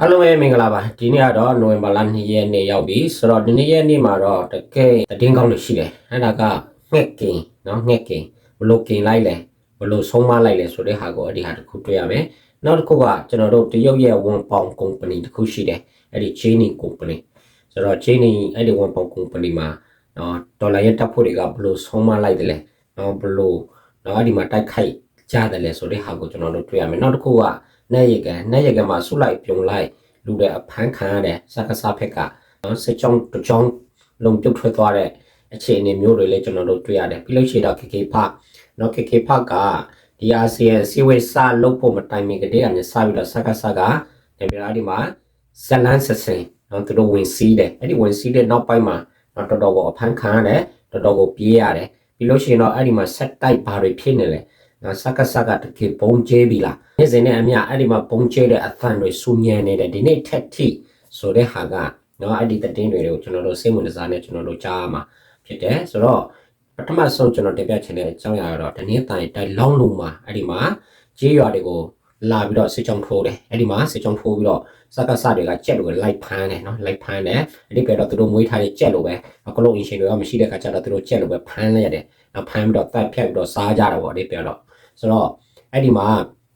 အားလုံးပဲမင်္ဂလာပါဒီနေ့ကတော့နိုဝင်ဘာလ2ရက်နေ့ရောက်ပြီဆိုတော့ဒီနေ့ရက်နေ့မှာတော့တကယ်တင်းကောင်းလို့ရှိတယ်အဲ့ဒါကငှက်ကင်နော်ငှက်ကင်ဘလို့ကင်လိုက်လဲဘလို့ဆုံးမလိုက်လဲဆိုတဲ့ဟာကိုအဲ့ဒီဟာတစ်ခုတွေ့ရမယ်နောက်တစ်ခုကကျွန်တော်တို့တရုတ်ရဲ့ဝန်ပေါင် company တစ်ခုရှိတယ်အဲ့ဒီ Chaining company ဆိုတော့ Chaining အဲ့ဒီဝန်ပေါင် company မှာနော်ဒေါ်လာရဲ့တပ်ဖွဲ့တွေကဘလို့ဆုံးမလိုက်တယ်လဲနော်ဘလို့နော်အဲ့ဒီမှာတိုက်ခိုက်ကြတယ်လဲဆိုတဲ့ဟာကိုကျွန်တော်တို့တွေ့ရမယ်နောက်တစ်ခုက နဲ့ရကန်နဲ့ရကန်မှာဆုလိုက်ပြုံလိုက်လူတဲ့အဖမ်းခံရတဲ့စကားစားဖက်ကနော်စစ်ကြောင်းတစ်ကြောင်းလုံးပြုတ်ထွက်သွားတဲ့အခြေအနေမျိုးတွေလည်းကျွန်တော်တို့တွေ့ရတယ်ပြီးလို့ရှိရင်တော့ KK ဖနော် KK ဖကဒီအာဆီယံစီဝေးစာလုပ်ဖို့မတိုင်မီကတည်းကနေစပြီးတော့စကားစားကဒီပြားဒီမှာဇလန်ဆစင်နော်သူတို့ဝင်စီးတယ်အဲ့ဒီဝင်စီးတဲ့နောက်ပိုင်းမှာတော့တော်တော်ကိုအဖမ်းခံရတယ်တော်တော်ကိုပြေးရတယ်ပြီးလို့ရှိရင်တော့အဲ့ဒီမှာဆက်တိုက်ဘာတွေဖြစ်နေလဲနော် စကားစားကတကယ်ပုံကျဲပြီလားနေ့စဉ်နဲ့အမျှအဲ့ဒီမှာပုံကျဲတဲ့အသံတွေစူညံနေတယ်ဒီနေ့ထက်ထိဆိုတဲ့ဟာကနော်အဲ့ဒီတည်င်းတွေကိုကျွန်တော်တို့စိတ်ဝင်စားနေကျွန်တော်တို့ကြားမှာဖြစ်တယ်ဆိုတော့ပထမဆုံးကျွန်တော်တင်ပြချင်တဲ့အကြောင်းအရာကတော့တနင်္သာရီတိုင်းလောင်းလုံးမှာအဲ့ဒီမှာကြေးရွာတွေကိုလာပြီးတော့စစ်ကြောင်းထိုးတယ်အဲ့ဒီမှာစစ်ကြောင်းထိုးပြီးတော့စကားစတွေကကြက်လို့လိုက်ဖမ်းတယ်နော်လိုက်ဖမ်းတယ်အဲ့ဒီကတော့သူတို့မွေးထားတဲ့ကြက်လို့ပဲအကလုံးအင်ရှင်တွေကမရှိတဲ့ခါကျတော့သူတို့ကြက်လို့ပဲဖမ်းလိုက်ရတယ်ဖမ်းပြီးတော့တက်ဖြတ်ပြီးတော့စားကြတာပေါ့ဒီပြောတော့ ဆိုတော့အဲ့ဒီမှာ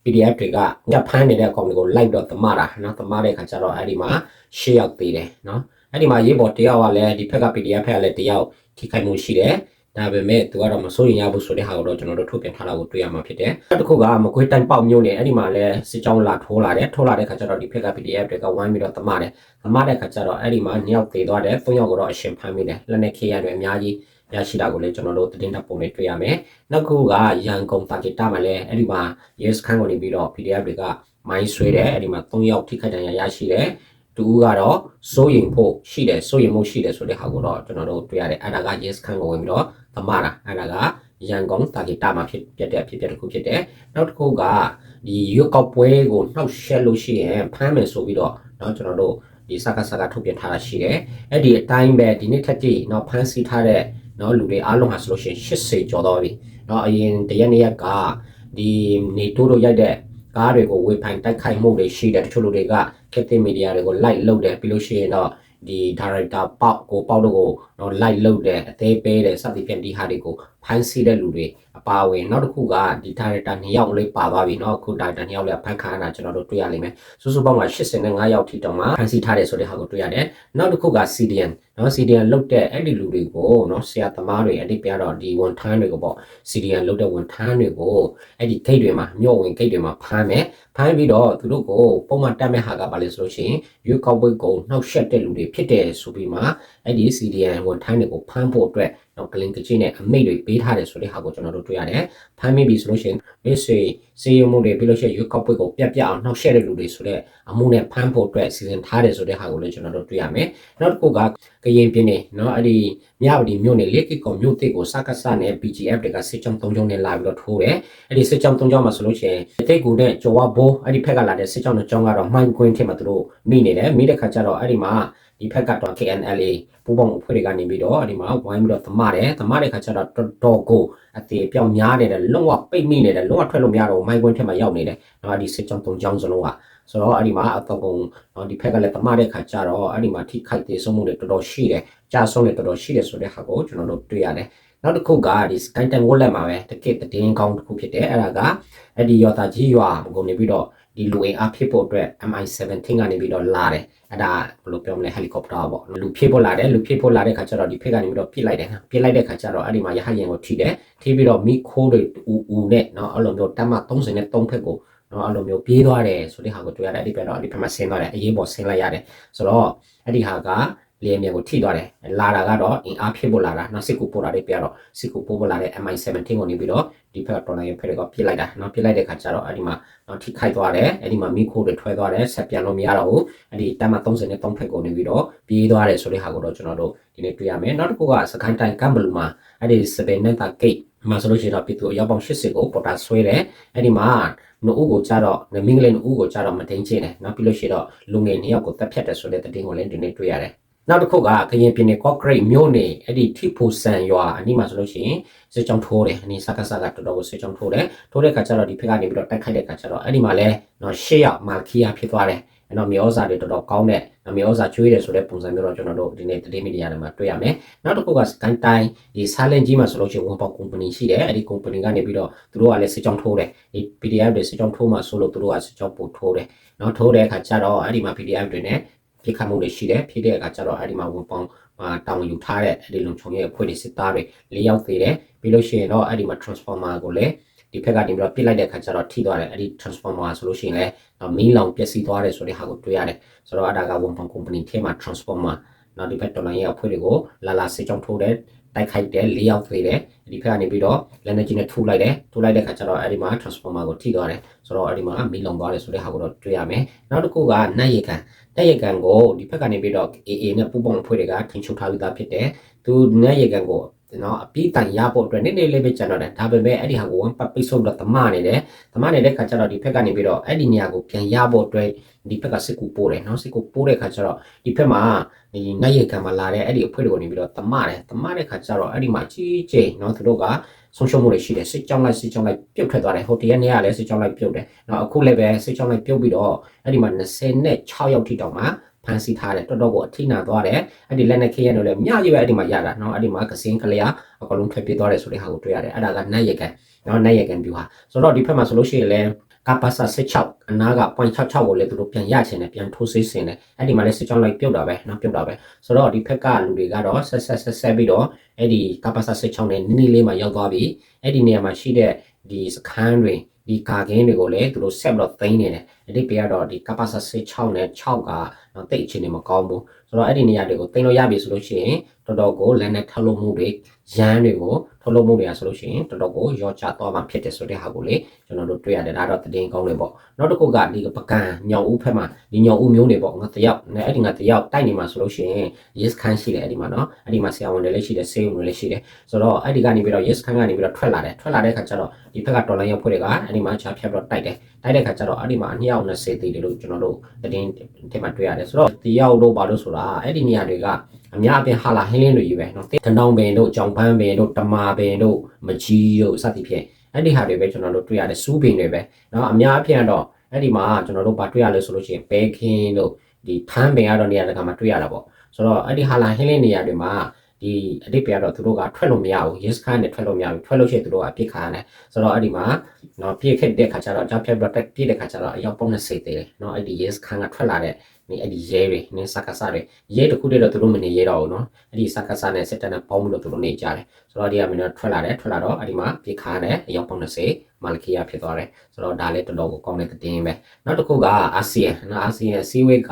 PDF တွေကညဖမ်းနေတဲ့အကောင်တွေကိုလိုက်တော့သမတာနော်သမတဲ့ခါကျတော့အဲ့ဒီမှာရှေ့ရောက်သေးတယ်နော်အဲ့ဒီမှာရေးပေါ်တယောက်ကလည်းဒီဖက်က PDF ဖက်ကလည်းတယောက်ထိခိုက်မှုရှိတယ်ဒါပေမဲ့သူကတော့မစိုးရင်ရဘူးဆိုတဲ့ဟာကိုတော့ကျွန်တော်တို့ထုတ်ပြန်ထားတာကိုတွေ့ရမှာဖြစ်တယ်။နောက်တစ်ခုကမကွေးတိုင်းပေါက်မျိုးနေအဲ့ဒီမှာလည်းစစ်ကြောင်းလာထိုးလာတယ်ထိုးလာတဲ့ခါကျတော့ဒီဖက်က PDF တွေကဝိုင်းပြီးတော့သမတယ်သမတဲ့ခါကျတော့အဲ့ဒီမှာ2ယောက်သေသွားတယ်3ယောက်ကတော့အရှင်ဖမ်းမိတယ်လက်နဲ့ခေရတွေအများကြီး ရရှိတာကိုလည်းကျွန်တော်တို့သတင်းတပ်ပုံတွေတွေ့ရမယ်။နောက်ခုကရန်ကုန်တာဂီတာမှာလည်းအဲ့ဒီမှာ yes ခန်းကိုနေပြီးတော့ PDF တွေကမိုင်းဆွဲတယ်အဲ့ဒီမှာ3ယောက်ထိခိုက်ဒဏ်ရာရရှိတယ်။တူကတော့စိုးရင်ဖို့ရှိတယ်စိုးရင်မှုရှိတယ်ဆိုတဲ့ဟာကိုတော့ကျွန်တော်တို့တွေ့ရတယ်အဲ့ဒါက yes ခန်းကိုဝင်ပြီးတော့သမတာအဲ့ဒါကရန်ကုန်တာဂီတာမှာဖြစ်ပြတဲ့ဖြစ်တဲ့တစ်ခုဖြစ်တယ်။နောက်တစ်ခုကဒီရွက်ကောက်ပွဲကိုနှောက်ရှက်လို့ရှိရင်ဖမ်းမယ်ဆိုပြီးတော့เนาะကျွန်တော်တို့ဒီစကားစကားထုတ်ပြန်ထားတာရှိတယ်။အဲ့ဒီအတိုင်းပဲဒီနေ့ထက်ကြည့်เนาะဖမ်းဆီးထားတဲ့ เนาะလူတွေအားလုံးဟာဆိုလို့ရှိရင်80ကျော်တော့ပြီเนาะအရင်တရက်နေ့ကဒီနေတိုးတို့ရိုက်တဲ့ကားတွေကိုဝေဖန်တိုက်ခိုက်မှုတွေရှိတယ်တချို့လူတွေကကက်တင်မီဒီယာတွေကို like လုပ်တယ်ပြီးလို့ရှိရင်တော့ဒီ director ပေါက်ကိုပေါက်တို့ကိုတော့ like လုပ်တယ်အသေးပေးတယ်စသဖြင့်ဒီဟာတွေကိုဖမ်းဆီးတဲ့လူတွေအပါအဝင်နောက်တစ်ခုကဒီ director 2ယောက်လေးပါသွားပြီเนาะအခု director 2ယောက်လေးဖမ်းခံရတာကျွန်တော်တို့တွေ့ရလိမ့်မယ်စုစုပေါင်းက85ယောက်ထိတောင်မှဖမ်းဆီးထားတယ်ဆိုတဲ့ဟာကိုတွေ့ရတယ်နောက်တစ်ခုက CDN နော်စီဒီယန်လုတ်တဲ့အဲ့ဒီလူတွေကိုနော်ဆရာသမားတွေအဲ့ဒီပြတော့ဒီဝန်ထမ်းတွေကိုပေါ့စီဒီယန်လုတ်တဲ့ဝန်ထမ်းတွေကိုအဲ့ဒီဂိတ်တွေမှာမြို့ဝင်ဂိတ်တွေမှာဖမ်းမယ်ဖမ်းပြီးတော့သူတို့ကိုပုံမှန်တက်မဲ့ဟာကပါလေဆိုလို့ရှိရင်ရွေးကောက်ပွဲကိုနှောက်ယှက်တဲ့လူတွေဖြစ်တယ်ဆိုပြီးမှအဲ့ဒီစီဒီယန်ဝန်ထမ်းတွေကိုဖမ်းဖို့အတွက် နော်ကလင်ကချီနဲ့အမိတ်တွေပေးထားတယ်ဆိုတဲ့ဟာကိုကျွန်တော်တို့တွေ့ရတယ်။ဖမ်းမိပြီဆိုလို့ရှိရင်မိတ်ဆွေစေယုံမှုတွေပြီးလို့ရှိရင်ရွေးကောက်ပွဲကိုပြတ်ပြအောင်နှောက်ယှက်တဲ့လူတွေဆိုတဲ့အမှုနဲ့ဖမ်းဖို့အတွက်စီစဉ်ထားတယ်ဆိုတဲ့ဟာကိုလည်းကျွန်တော်တို့တွေ့ရမယ်။နောက်တစ်ခုကကရင်ပြည်နယ်နော်အဲ့ဒီမြဝတီမြို့နယ်လေကီကောမြို့တစ်ကိုစကားစနဲ့ BGF တွေကစစ်ကြောင်း၃ကြောင်းနဲ့လာပြီးတော့ထိုးတယ်။အဲ့ဒီစစ်ကြောင်း၃ကြောင်းမှာဆိုလို့ရှိရင်တိတ်ကူနဲ့ကျော်ဝဘိုးအဲ့ဒီဖက်ကလာတဲ့စစ်ကြောင်း၃ကြောင်းကတော့မိုင်းကွင်းထဲမှာသူတို့မိနေတယ်။မိတဲ့ခါကျတော့အဲ့ဒီမှာ ဒီဖက်ကတော့ KNLA ပူပေါင်းအဖွဲ့တွေကနေပြီးတော့ဒီမှာဝိုင်းပြီးတော့သမတယ်သမတဲ့ခါကျတော့တော်တော်ကိုအသေးပြောင်များနေတယ်လုံးဝပိတ်မိနေတယ်လုံးဝထွက်လို့မရတော့မိုင်းကွင်းထက်မှာရောက်နေတယ်နော်ဒီစစ်ကြောင်း၃ကြောင်းစလုံးကဆိုတော့အဲ့ဒီမှာအတော့ကုန်နော်ဒီဖက်ကလည်းသမတဲ့ခါကျတော့အဲ့ဒီမှာထိခိုက်သေးဆုံးမှုတွေတော်တော်ရှိတယ်ကြာဆုံးတွေတော်တော်ရှိတယ်ဆိုတဲ့ဟာကိုကျွန်တော်တို့တွေ့ရတယ်နောက်တစ်ခုကဒီ Skytime Wallet မှာပဲတကစ်တည်င်းကောင်းတစ်ခုဖြစ်တယ်အဲ့ဒါကအဲ့ဒီရောတာကြီးရွာကိုနေပြီးတော့ ဒီလူအင်အားဖြစ်ဖို့အတွက် MI17 ကနေပြီးတော့လာတယ်အဲ့ဒါဘယ်လိုပြောမလဲဟယ်လီကော်ပတာပေါ့လူဖြစ်ဖို့လာတယ်လူဖြစ်ဖို့လာတဲ့ခါကျတော့ဒီဖိတ်ကနေပြီးတော့ပြစ်လိုက်တယ်ပြစ်လိုက်တဲ့ခါကျတော့အဲ့ဒီမှာရဟယင်ကိုထိတယ်ထိပြီးတော့မိခိုးတွေဥဥနဲ့เนาะအဲ့လိုမျိုးတမ်းမ30နဲ့3ဖက်ကိုနော်အဲ့လိုမျိုးပြေးသွားတယ်ဆိုတဲ့ဟာကိုတွေ့ရတယ်အဲ့ဒီဘက်တော့အဲ့ဒီဘက်မှာဆင်းသွားတယ်အရေးပေါ်ဆင်းလိုက်ရတယ်ဆိုတော့အဲ့ဒီဟာက လေမြေကိုထိသွားတယ်လာတာကတော့အင်အားဖြစ်ဖို့လာတာနော်စစ်ကူပို့တာတွေပြတော့စစ်ကူပို့ဖို့လာတဲ့ MI17 ကိုနေပြီးတော့ဒီဘက်တော်လိုင်းဖက်ကပြစ်လိုက်တာနော်ပြစ်လိုက်တဲ့ခါကျတော့အဲ့ဒီမှာနော်ထိခိုက်သွားတယ်အဲ့ဒီမှာမိခိုးတွေထွဲသွားတယ်ဆက်ပြန်လို့မရတော့ဘူးအဲ့ဒီတမ်းမ33ဖက်ကိုနေပြီးတော့ပြေးသွားတယ်ဆိုတဲ့ဟာကိုတော့ကျွန်တော်တို့ဒီနေ့တွေ့ရမယ်နောက်တစ်ခုကစကိုင်းတိုင်းကမ်ဘလူမှာအဲ့ဒီစပင်နဲ့တာဂိတ်မှာဆိုလို့ရှိရင်တော့ပြည်သူအယောက်ပေါင်း80ကိုပေါ်တာဆွဲတယ်အဲ့ဒီမှာနှုတ်ဦးကိုကြတော့မင်းကလေးနှုတ်ဦးကိုကြတော့မတင်ချင်းတယ်နောက်ပြီးလို့ရှိရင်တော့လူငယ်နှစ်ယောက်ကိုတပ်ဖြတ်တယ်ဆိုတဲ့တဲ့င်းကိုလည်းဒီနေ့တွေ့ရတယ် နောက်တစ်ခုကကရင်ပြည်နယ်ကော့ဂရိတ်မြို့နယ်အဲ့ဒီထိဖိုဆန်ရွာအနီးမှာဆိုလို့ရှိရင်စစ်ကြောင်းထိုးတယ်အနီးစကားစကားတော်တော်ကိုစစ်ကြောင်းထိုးတယ်ထိုးတဲ့ခါကျတော့ဒီဖက်ကနေပြီးတော့တိုက်ခိုက်တဲ့ခါကျတော့အဲ့ဒီမှာလဲနော်ရှေ့ရောက်မာခီယာဖြစ်သွားတယ်အဲ့တော့မြေဩဇာတွေတော်တော်ကောင်းတဲ့မြေဩဇာကျွေးတယ်ဆိုတဲ့ပုံစံမျိုးတော့ကျွန်တော်တို့ဒီနေ့သတင်းမီဒီယာတွေမှာတွေ့ရမယ်နောက်တစ်ခုကစကန်တိုင်းဒီ silent ကြီးမှာဆိုလို့ရှိရင်ဝန်ပေါက် company ရှိတယ်အဲ့ဒီ company ကနေပြီးတော့သူတို့ကလည်းစစ်ကြောင်းထိုးတယ်ဒီ PDF တွေစစ်ကြောင်းထိုးမှာဆိုလို့သူတို့ကစစ်ကြောင်းပို့ထိုးတယ်နော်ထိုးတဲ့အခါကျတော့အဲ့ဒီမှာ PDF တွေနဲ့ ပြစ်ခတ်မှုတွေရှိတယ်ဖြစ်တဲ့အခါကျတော့အဲ့ဒီမှာဝန်ပေါက်တောင်းယူထားတဲ့အဲ့ဒီလုံချုံရဲ့အဖွဲ့တွေစစ်သားတွေ၄ယောက်သေးတယ်ပြီးလို့ရှိရင်တော့အဲ့ဒီမှာ transformer ကိုလည်းဒီဘက်ကနေပြီးတော့ပြစ်လိုက်တဲ့အခါကျတော့ထိသွားတယ်အဲ့ဒီ transformer ဆိုလို့ရှိရင်လည်းမီးလောင်ပျက်စီးသွားတယ်ဆိုတဲ့ဟာကိုတွေ့ရတယ်ဆိုတော့အဲ့ဒါက one pound company ထဲမှာ transformer နောက်ဒီဘက်တော်လိုင်းရဲ့အဖွဲ့တွေကိုလာလာစစ်ကြောင်းထိုးတဲ့တိုက်ခိုက်တဲ့၄ယောက်သေးတယ်ဒီဘက်ကနေပြီးတော့လက်နေကြီးနဲ့ထိုးလိုက်တယ်ထိုးလိုက်တဲ့ခါကျတော့အဲ့ဒီမှာ transformer ကိုထိသွားတယ်ဆိုတော့အဲ့ဒီမှာမီးလောင်သွားတယ်ဆိုတဲ့ဟာကိုတော့တွေ့ရမယ်နောက်တစ်ခုကနတ်ရေကန် နတ်ရေကန်ကိုဒီဘက်ကနေပြီးတော့ AA နဲ့ပူပေါင်းအဖွဲ့တွေကထိန်းချုပ်ထားပြီးသားဖြစ်တယ်သူနတ်ရေကန်ကိုနော်အပြီးတိုင်ရဖို့အတွက်နည်းနည်းလေးပဲကျန်တော့တယ်ဒါပေမဲ့အဲ့ဒီဟာကိုဝမ်ပတ်ပိတ်ဆို့တော့တမနေတယ်တမနေတဲ့ခါကျတော့ဒီဘက်ကနေပြီးတော့အဲ့ဒီနေရာကိုပြန်ရဖို့အတွက်ဒီဘက်ကစစ်ကူပို့တယ်နော်စစ်ကူပို့တဲ့ခါကျတော့ဒီဘက်မှာဒီနိုင်ရခံမှာလာတဲ့အဲ့ဒီအဖွဲ့တွေကိုနေပြီးတော့တမတယ်တမတဲ့ခါကျတော့အဲ့ဒီမှာကြီးကြီးနော်သူတို့က ဆုံးရှုံးမှုတွေရှိတယ်စစ်ကြောင်းလိုက်စစ်ကြောင်းလိုက်ပြုတ်ထွက်သွားတယ်ဟိုတရက်နေ့ကလည်းစစ်ကြောင်းလိုက်ပြုတ်တယ်နော်အခုလည်းပဲစစ်ကြောင်းလိုက်ပြုတ်ပြီးတော့အဲ့ဒီမှာ20နဲ့6ရောက်ထိတောင်မှဖန်စီထားတယ်တော်တော်ကိုအထိနာသွားတယ်အဲ့ဒီလက်နဲ့ခေရတော့လည်းမြရွယ်အဲ့ဒီမှာရတာနော်အဲ့ဒီမှာကစင်းကလေးအကောင်လုံးထွက်ပြေးသွားတယ်ဆိုတဲ့ဟာကိုတွေ့ရတယ်အဲ့ဒါကနတ်ရကန်နော်နတ်ရကန် view ဟာဆိုတော့ဒီဖက်မှာဆိုလို့ရှိရင်လည်း ကပါစာ16အနာက0.66ကိုလည်းသူတို့ပြန်ရချင်တယ်ပြန်ထိုးစေးစင်တယ်အဲ့ဒီမှာလည်းစစ်ကြောင်းလိုက်ပြုတ်တာပဲနော်ပြုတ်တာပဲဆိုတော့ဒီဖက်ကလူတွေကတော့ဆက်ဆက်ဆက်ဆက်ပြီးတော့အဲ့ဒီကပါစာ16နဲ့နည်းနည်းလေးမှရောက်သွားပြီးအဲ့ဒီနေရာမှာရှိတဲ့ဒီစခန်းတွေဒီဂါကင်းတွေကိုလည်းသူတို့ဆက်ပြီးတော့သိမ်းနေတယ် အဲ့ဒီပြကတော့ဒီကပါစာ16နဲ့6ကတော့တိတ်အခြေအနေမကောင်းဘူးဆိုတော့အဲ့ဒီနေရာတွေကိုသိမ်းလို့ရပြီဆိုလို့ရှိရင်တော်တော်ကိုလက်နဲ့ထုတ်လို့မှုတွေရန်တွေကိုထုတ်လို့မှုတွေကဆိုလို့ရှိရင်တော်တော်ကိုရောချသွားမှဖြစ်တယ်ဆိုတဲ့ဟာကိုလေကျွန်တော်တို့တွေ့ရတယ်ဒါတော့တည်င်းကောင်းတွေပေါ့နောက်တစ်ခုကဒီပကံညောင်ဦးဖက်မှာဒီညောင်ဦးမျိုးတွေပေါ့ငါတယောက်နဲ့အဲ့ဒီငါတယောက်တိုက်နေမှာဆိုလို့ရှိရင် yes ခန်းရှိတယ်အဲ့ဒီမှာနော်အဲ့ဒီမှာဆရာဝန်တွေလည်းရှိတယ်ဆေးရုံတွေလည်းရှိတယ်ဆိုတော့အဲ့ဒီကနေပြီးတော့ yes ခန်းကနေပြီးတော့ထွက်လာတယ်ထွက်လာတဲ့ခါကျတော့ဒီဘက်ကတော်လိုင်းရောက်ဖွဲ့တွေကအဲ့ဒီမှာချာဖြတ်ပြီးတော့တိုက်တယ်တိုက်တဲ့ခါကျတော့အဲ့ဒီမှာအနှစ်ယောက်2020တည်တယ်လို့ကျွန်တော်တို့သတင်းထဲမှာတွေ့ရတယ်ဆိုတော့တရောက်တို့ဘာလို့ဆိုတာအဲ့ဒီနေရာတွေကအများအပြားဟာလာဟင်းလင်းတွေကြီးပဲနော်တန်တောင်ပင်တို့ကြောင်ပန်းပင်တို့တမာပင်တို့မကြီးတို့စသဖြင့်အဲ့ဒီဟာတွေပဲကျွန်တော်တို့တွေ့ရတယ်စူးပင်တွေပဲနော်အများအပြားတော့အဲ့ဒီမှာကျွန်တော်တို့ဘာတွေ့ရလဲဆိုလို့ရှိရင်ဘဲခင်းတို့ဒီဖမ်းပင်ကတော့နေရာတကာမှာတွေ့ရတာပေါ့ဆိုတော့အဲ့ဒီဟာလာဟင်းလင်းနေရာတွေမှာ ဒီအတိတ်ပြတော့သူတို့ကထွက်လို့မရဘူး yes ခါနဲ့ထွက်လို့မရဘူးထွက်လို့ရှိရင်သူတို့ကအပြစ်ခံရတယ်ဆိုတော့အဲ့ဒီမှာနော်ပြစ်ခဲ့တဲ့ခါကျတော့ job protect ပြစ်တဲ့ခါကျတော့အယောက်ပေါင်း20သေးတယ်နော်အဲ့ဒီ yes ခါကထွက်လာတဲ့ ဒီအဲ့ဒီရဲတွေနင်းစကားစားတွေရဲတခုတည်းတော့သူတို့မနေရတော့ဘူးเนาะအဲ့ဒီစကားစားနဲ့စစ်တပ်နဲ့ပေါင်းပြီးတော့သူတို့နေကြတယ်ဆိုတော့ဒီကမင်းတို့ထွက်လာတယ်ထွက်လာတော့အဲ့ဒီမှာပြစ်ခါနဲ့အရောက်ပုံနဲ့စိတ်မာလကီယာဖြစ်သွားတယ်ဆိုတော့ဒါလည်းတော်တော်ကိုကောင်းတဲ့သတင်းပဲနောက်တစ်ခုကအာဆီယံနော်အာဆီယံစီဝေးက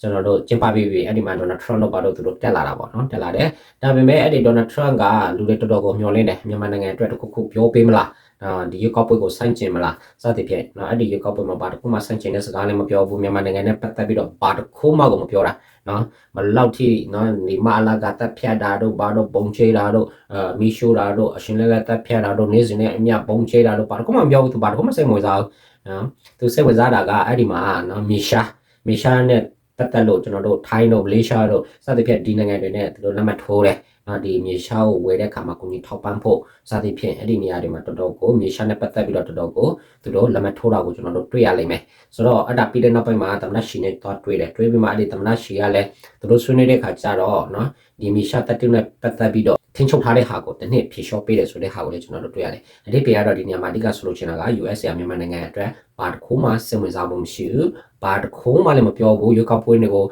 ကျွန်တော်တို့ကျင်းပပြီးပြီအဲ့ဒီမှာဒေါ်နယ်ထရန့်တို့ပါတော့သူတို့တက်လာတာပေါ့နော်တက်လာတယ်ဒါပေမဲ့အဲ့ဒီဒေါ်နယ်ထရန့်ကလူတွေတော်တော်ကိုမျှော်လင့်တယ်မြန်မာနိုင်ငံအတွက်တစ်ခုခုပြောပေးမလား နော်ဒီရွေးကောက်ပွဲကိုဆန့်ကျင်မလားစသဖြင့်နော်အဲ့ဒီရွေးကောက်ပွဲမှာဘာတစ်ခုမှဆန့်ကျင်တဲ့စကားလည်းမပြောဘူးမြန်မာနိုင်ငံနဲ့ပတ်သက်ပြီးတော့ဘာတစ်ခုမှကိုမပြောတာနော်မလောက်ထိနော်ဒီမအလာကတက်ဖြတ်တာတို့ဘာတို့ပုံချေတာတို့အမီရှိုးတာတို့အရှင်လက်ကတက်ဖြတ်တာတို့နေ့စဉ်နဲ့အမြပုံချေတာတို့ဘာတစ်ခုမှမပြောဘူးသူဘာတစ်ခုမှစိတ်ဝင်စားဘူးနော်သူစိတ်ဝင်စားတာကအဲ့ဒီမှာနော်မီရှာမီရှာနဲ့ပတ်သက်လို့ကျွန်တော်တို့ထိုင်းတို့မလေးရှားတို့စသဖြင့်ဒီနိုင်ငံတွေနဲ့သူတို့လက်မှတ်ထိုးတယ် ဒီမြေရှားကိုဝယ်တဲ့အခါမှာကိုကြီးထောက်ပံ့ဖို့စသဖြင့်အဲ့ဒီနေရာတွေမှာတော်တော်ကိုမြေရှားနဲ့ပတ်သက်ပြီးတော့တော်တော်ကိုသူတို့လက်မှတ်ထိုးတာကိုကျွန်တော်တို့တွေ့ရလိမ့်မယ်ဆိုတော့အဲ့ဒါပြီးတဲ့နောက်ပိုင်းမှာသမဏရှီနဲ့သွားတွေ့တယ်တွေ့ပြီးမှအဲ့ဒီသမဏရှီကလည်းသူတို့ဆွေးနွေးတဲ့အခါကျတော့နော်ဒီမြေရှားတက်တူနဲ့ပတ်သက်ပြီးတော့ထင်းချုပ်ထားတဲ့ဟာကိုတစ်နှစ်ဖြေလျှော့ပေးတယ်ဆိုတဲ့ဟာကိုလည်းကျွန်တော်တို့တွေ့ရတယ်။အတိတ်ကတော့ဒီနေရာမှာအဓိကဆိုလို့ချင်တာက USA မြန်မာနိုင်ငံအတွက်ဘာတစ်ခုမှစိတ်ဝင်စားမှုမရှိဘူး။ဘာတစ်ခုမှလည်းမပြောဘူး။ရွေးကောက်ပွဲတွေကို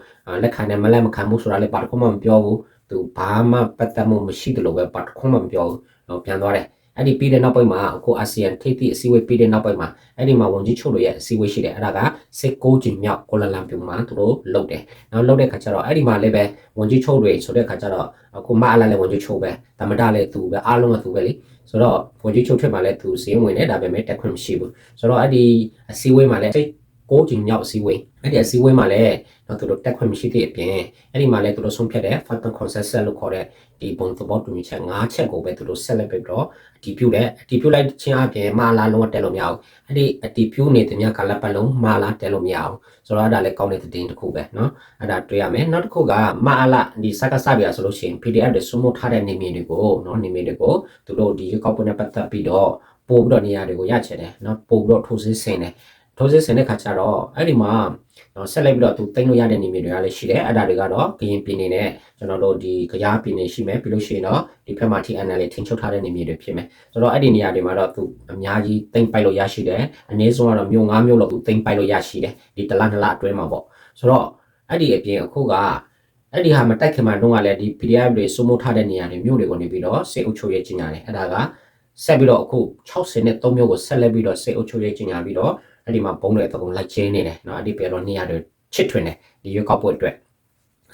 လက်ခံနဲ့မလက်မခံဘူးဆိုတာလည်းဘာတစ်ခုမှမပြောဘူး။ သူဘာမှပတ်သက်မှုမရှိတယ်လို့ပဲဘာတစ်ခုမှမပြောဘူး။ပြန်သွားတယ်။အဲ့ဒီပြီးတဲ့နောက်ပိုင်းမှာအခုအာဆီယံထိပ်သီးအစည်းအဝေးပြီးတဲ့နောက်ပိုင်းမှာအဲ့ဒီမှာဝန်ကြီးချုပ်တို့ရဲ့အစည်းအဝေးရှိတယ်အဲ့ဒါကစစ်ကိုးကြိမ်မြောက်ကိုလလမ်ပူမှာသူတို့လုပ်တယ်နောက်လုပ်တဲ့ခါကျတော့အဲ့ဒီမှာလည်းပဲဝန်ကြီးချုပ်တွေဆိုတဲ့ခါကျတော့အခုမအလာလည်းဝန်ကြီးချုပ်ပဲတမတလည်းသူပဲအားလုံးကသူပဲလေဆိုတော့ဝန်ကြီးချုပ်ထက်မှာလည်းသူစီးဝင်တယ်ဒါပေမဲ့တက်ခွင့်မရှိဘူးဆိုတော့အဲ့ဒီအစည်းအဝေးမှာလည်း စိတ်ကိုကြိမ်မြောက်အစည်းအဝေးအဲ့ဒီအစည်းအဝေးမှာလည်းတော့သူတို့တက်ခွင့်မရှိတဲ့အပြင်အဲ့ဒီမှာလည်းသူတို့ဆုံးဖြတ်တဲ့ factor consensus လို့ခေါ်တဲ့ဒီဘုံသဘောတူညီချက်၅ချက်ကိုပဲသူတို့ဆက်လက်ပြီးတော့အတည်ပြုတယ်အတည်ပြုလိုက်ခြင်းအပြင်မာလာလုံးဝတက်လို့မရဘူးအဲ့ဒီအတည်ပြုနေတဲ့မြတ်ကာလပတ်လုံးမာလာတက်လို့မရဘူးဆိုတော့အဲ့ဒါလည်းကောင်းတဲ့သတင်းတစ်ခုပဲเนาะအဲ့ဒါတွေ့ရမယ်နောက်တစ်ခုကမာလာဒီစကားစပြရဆိုလို့ရှိရင် PDF တွေစုမှုထားတဲ့နေမြေတွေကိုเนาะနေမြေတွေကိုသူတို့ဒီကောက်ပွနဲ့ပတ်သက်ပြီးတော့ပို့ပြီးတော့နေရာတွေကိုရချင်တယ်เนาะပို့ပြီးတော့ထိုးစစ်ဆင်တယ် ထိုးစစ်ဆင်တဲ့ခါကျတော့အဲ့ဒီမှာနော်ဆက်လက်ပြီးတော့သူတိမ့်လို့ရတဲ့နေမြေတွေကလည်းရှိတယ်အဲ့ဒါတွေကတော့ကရင်ပြည်နယ်နဲ့ကျွန်တော်တို့ဒီကြားပြည်နယ်ရှိမယ်ပြီးလို့ရှိရင်တော့ဒီဖက်မှာ TNL လေးထိန်းချုပ်ထားတဲ့နေမြေတွေဖြစ်မယ်ဆိုတော့အဲ့ဒီနေရာတွေမှာတော့သူအများကြီးတိမ့်ပိုက်လို့ရရှိတယ်အနည်းဆုံးကတော့မြို့၅မြို့လောက်သူတိမ့်ပိုက်လို့ရရှိတယ်ဒီတလားနှစ်လအတွင်းမှာပေါ့ဆိုတော့အဲ့ဒီအပြင်အခုကအဲ့ဒီဟာမတိုက်ခင်မှာတုန်းကလည်းဒီ PDF တွေစုမိုးထားတဲ့နေရာတွေမြို့တွေကိုနေပြီးတော့စေအုပ်ချုပ်ရေးကြီးညာတယ်အဲ့ဒါကဆက်ပြီးတော့အခု60နဲ့3မျိုးကိုဆက်လက်ပြီးတော့စေအုပ်ချုပ်ရေးကြီးညာပြီးတော့ အဲ့ဒီမှာပုံတွေအကုန်လိုက်ချင်းနေတယ်နော်အဲ့ဒီပဲတော့နေရာတွေချစ်ထွင်တယ်ဒီရွေးကောက်ပွဲအတွက်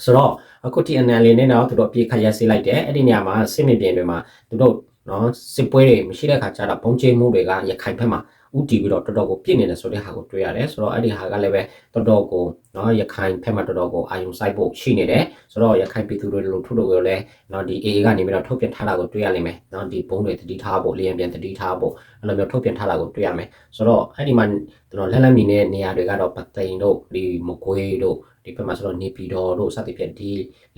ဆိုတော့အခု TNL လေးနဲ့တော့သူတို့ပြေခရက်စေးလိုက်တယ်အဲ့ဒီနေရာမှာစစ်မြေပြင်တွေမှာသူတို့နော်စစ်ပွဲတွေမရှိတဲ့ခါကျတော့ဘုံကျင်းမှုတွေကရခိုင်ဘက်မှာ ဥတီပြီးတော့တော်တော်ကိုပြည့်နေတယ်ဆိုတဲ့ဟာကိုတွေ့ရတယ်ဆိုတော့အဲ့ဒီဟာကလည်းပဲတော်တော်ကိုနော်ရခိုင်ဖက်မှာတော်တော်ကိုအာယုံစိုက်ဖို့ရှိနေတယ်ဆိုတော့ရခိုင်ပြည်သူတွေလို့ထုတ်လို့ကိုလည်းနော်ဒီ AA ကနေပြီးတော့ထုတ်ပြန်ထားတာကိုတွေ့ရလိမ့်မယ်နော်ဒီဘုံတွေတတိထားဖို့လျင်ပြန်တတိထားဖို့အဲ့လိုမျိုးထုတ်ပြန်ထားတာကိုတွေ့ရမယ်ဆိုတော့အဲ့ဒီမှာကျွန်တော်လက်လက်မြင်တဲ့နေရာတွေကတော့ပသိမ်တို့ဒီမကွေးတို့ဒီဘက်မှာဆိုတော့နေပြည်တော်တို့စသဖြင့်ဒီ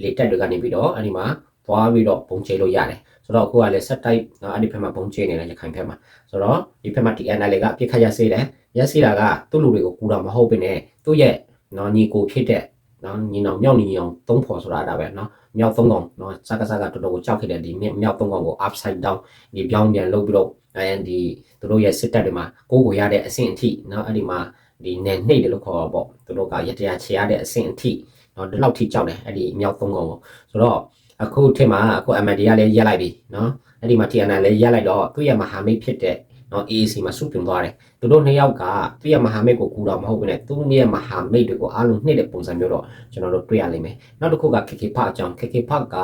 လေတက်တွေကနေပြီးတော့အဲ့ဒီမှာ သွားပြီးတော့ပုံချဲလို့ရတယ်ဆိုတော့အခုကလည်း set type နော်အဲ့ဒီဖက်မှာပုံချဲနေတယ်ရခိုင်ဖက်မှာဆိုတော့ဒီဖက်မှာ TNL ကပြစ်ခတ်ရစေးတယ်ရစေးတာကသူ့လူတွေကိုကူတာမဟုတ်ဘဲနဲ့သူ့ရဲ့နော်ညီကိုဖြစ်တဲ့နော်ညီနောင်မြောက်ညီအောင်သုံးဖော်ဆိုတာဒါပဲနော်မြောက်သုံးကောင်နော်စကားစကားတော်တော်ကိုကြောက်ခဲ့တယ်ဒီမြောက်သုံးကောင်ကို upside down ဒီပြောင်းပြန်လုပ်ပြီးတော့အဲဒီသူတို့ရဲ့စစ်တပ်တွေမှာကိုယ်ကိုရတဲ့အဆင့်အထိနော်အဲ့ဒီမှာဒီနယ်နှိပ်တယ်လို့ခေါ်တာပေါ့သူတို့ကရတရားချရတဲ့အဆင့်အထိနော်ဒီလောက်ထိကြောက်တယ်အဲ့ဒီမြောက်သုံးကောင်ပေါ့ဆိုတော့ အခုထက်မှာအခု MND ကလည်းရက်လိုက်ပြီနော်အဲ့ဒီမှာ TNN လည်းရက်လိုက်တော့သူ့ရဲ့မဟာမိတ်ဖြစ်တဲ့နော် AAC မှာစုပြုံသွားတယ်သူတို့နှစ်ယောက်ကသူ့ရဲ့မဟာမိတ်ကိုကူတော့မဟုတ်ဘူးနဲ့သူ့ရဲ့မဟာမိတ်တွေကိုအားလုံးနှိမ့်တဲ့ပုံစံမျိုးတော့ကျွန်တော်တို့တွေ့ရလိမ့်မယ်နောက်တစ်ခုက KK Park အကြောင်း KK Park က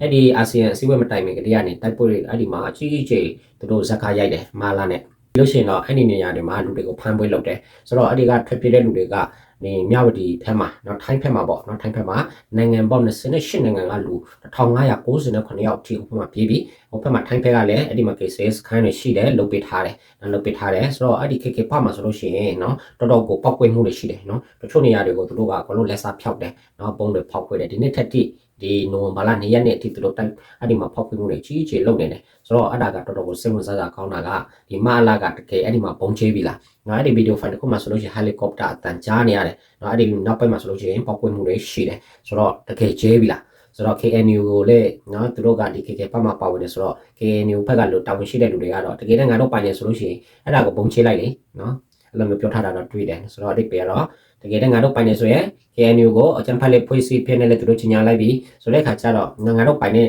အဲ့ဒီ ASEAN အစည်းအဝေးမတိုင်မီကလေးကနေတိုက်ပွဲတွေအဲ့ဒီမှာအကြီးအကျယ်သူတို့ဇက်ခါရိုက်တယ်မာလာနဲ့လို့ရှိရင်တော့အဲ့ဒီနေရာတွေမှာလူတွေကိုဖမ်းပွေးလုပ်တယ်ဆိုတော့အဲ့ဒီကထွက်ပြေးတဲ့လူတွေက ဒီမြဝတီထဲမှာနော်ထိုင်းဖက်မှာပေါ့နော်ထိုင်းဖက်မှာနိုင်ငံပေါင်း28နိုင်ငံကလူ1598ယောက်ထိဥပမာပြေးပြီးဟိုဖက်မှာထိုင်းဖက်ကလည်းအဲ့ဒီမှာ cases ခိုင်းနေရှိတယ်လုတ်ပစ်ထားတယ်နော်လုတ်ပစ်ထားတယ်ဆိုတော့အဲ့ဒီ KK ဖက်မှာဆိုလို့ရှိရင်နော်တော်တော်ကိုပောက်ကွဲမှုတွေရှိတယ်နော်တချို့နေရာတွေကိုသူတို့ကကလို့လက်စားဖြောက်တယ်နော်ပုံတွေဖောက်ခွဲတယ်ဒီနေ့ထက်တိ ဒီနိုဝင်ဘာလ2ရက်နေ့အထိသူတို့တိုက်အဲ့ဒီမှာဖောက်ခွေမှုတွေကြီးကြီးလုပ်နေတယ်ဆိုတော့အဲ့ဒါကတော်တော်ကိုစိတ်ဝင်စားစရာကောင်းတာကဒီမအလာကတကယ်အဲ့ဒီမှာပုံချေးပြီလားငါအဲ့ဒီဗီဒီယိုဖိုင်တစ်ခုမှဆိုလို့ရှိရင် helicopter အတန်ကြားနေရတယ်နော်အဲ့ဒီနောက်ပိုင်းမှာဆိုလို့ရှိရင်ပေါက်ကွေးမှုတွေရှိတယ်ဆိုတော့တကယ်ကျဲပြီလားဆိုတော့ KNU ကိုလည်းနော်သူတို့ကဒီ KK ဘက်မှာပါဝင်တယ်ဆိုတော့ KNU ဘက်ကလို့တာဝန်ရှိတဲ့လူတွေကတော့တကယ်တမ်းငါတို့ပိုင်နေဆိုလို့ရှိရင်အဲ့ဒါကိုပုံချေးလိုက်လေနော် အဲ့လိုမျိုးပြောထားတာတော့တွေ့တယ်ဆိုတော့အတိတ်ပဲတော့တကယ်တမ်းငါတို့ပိုင်နေဆိုရင် KNU ကိုအကြံဖက်လေးဖွေးစီဖြစ်နေလဲသူတို့ကြီးညာလိုက်ပြီးဆိုတဲ့အခါကျတော့ငါငါတို့ပိုင်နေ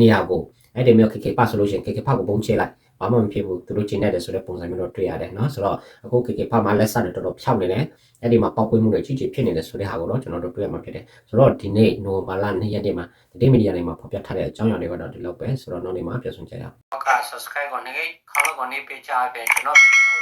နေရာကိုအဲ့ဒီမျိုး KK ပါဆိုလို့ရှိရင် KK ပါကိုပုံချလိုက်ဘာမှမဖြစ်ဘူးသူတို့ကျင်းတတ်တယ်ဆိုတဲ့ပုံစံမျိုးတော့တွေ့ရတယ်နော်ဆိုတော့အခု KK ပါမှာလက်စတွေတော်တော်ဖြောက်နေတယ်အဲ့ဒီမှာပေါက်ကွေးမှုတွေကြီးကြီးဖြစ်နေတယ်ဆိုတဲ့ဟာကိုတော့ကျွန်တော်တို့တွေ့ရမှာဖြစ်တယ်ဆိုတော့ဒီနေ့နိုဘာလ2ရက်နေ့မှာဒီမီဒီယာတွေမှာဖော်ပြထားတဲ့အကြောင်းအရာတွေကတော့ဒီလောက်ပဲဆိုတော့နောက်နေ့မှာပြန်ဆုံကြရအောင်ဟုတ်ကဲ့ subscribe ကိုနေခောက်လို့ကိုနေပေးချပေးကျွန်တော်ဗီဒီယို